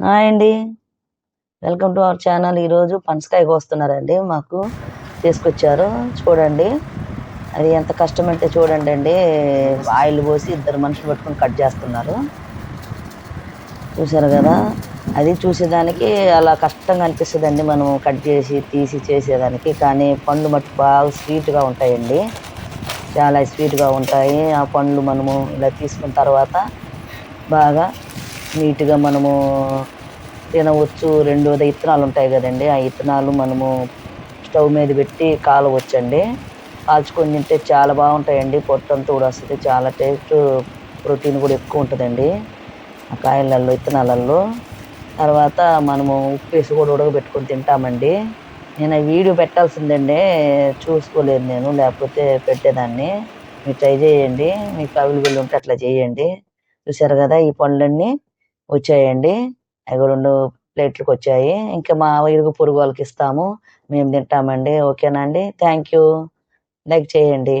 Hi అండి. Welcome to our channel ఈరోజు పనసకాయ కోస్తున్నారండి. మాకు తీసుకొచ్చారు. చూడండి. అది ఎంత కష్టమంటే చూడండి అండి. ఆయిల్ పోసి ఇద్దరు మనుషులు పట్టుకొని కట్ చేస్తున్నారు. చూసారు కదా? అది చూసేదానికి అలా కష్టంగా అనిపిస్తుంది అండి మనం కట్ చేసి తీసి చేసేదానికి. కానీ పండ్లు మట్టు బాగా స్వీట్గా ఉంటాయండి. చాలా స్వీట్గా ఉంటాయి. ఆ పండ్లు మనము ఇలా తీసుకున్న తర్వాత బాగా నీట్గా మనము తినవచ్చు. రెండోది ఇత్తనాలు ఉంటాయి కదండి. ఆ ఇత్తనాలు మనము స్టవ్ మీద పెట్టి కాలవచ్చండి. కాల్చుకొని తింటే చాలా బాగుంటాయండి. పొట్టంతా కూడా వస్తుంది చాలా టేస్ట్ ప్రోటీన్ కూడా ఎక్కువ ఉంటుందండి. ఆ కాయలలో ఇత్తనాలలో తర్వాత మనము ఉప్పు వేసి కూడా ఉడకబెట్టుకొని తింటామండి. నేను వీడియో పెట్టాల్సిందండి. చూసుకోలేదు నేను లేకపోతే పెట్టేదాన్ని. మీరు ట్రై చేయండి. మీకు అవైలబుల్ ఉంటే అట్లా చేయండి. చూసారు కదా ఈ పండ్లన్నీ? వచ్చాయండి. అవి రెండు ప్లేట్లకు వచ్చాయి. ఇంకా మా ఇరుగు పొరుగు వాళ్ళకి ఇస్తాము. మేము తింటామండి. ఓకేనా అండి? Thank you. లైక్ చేయండి.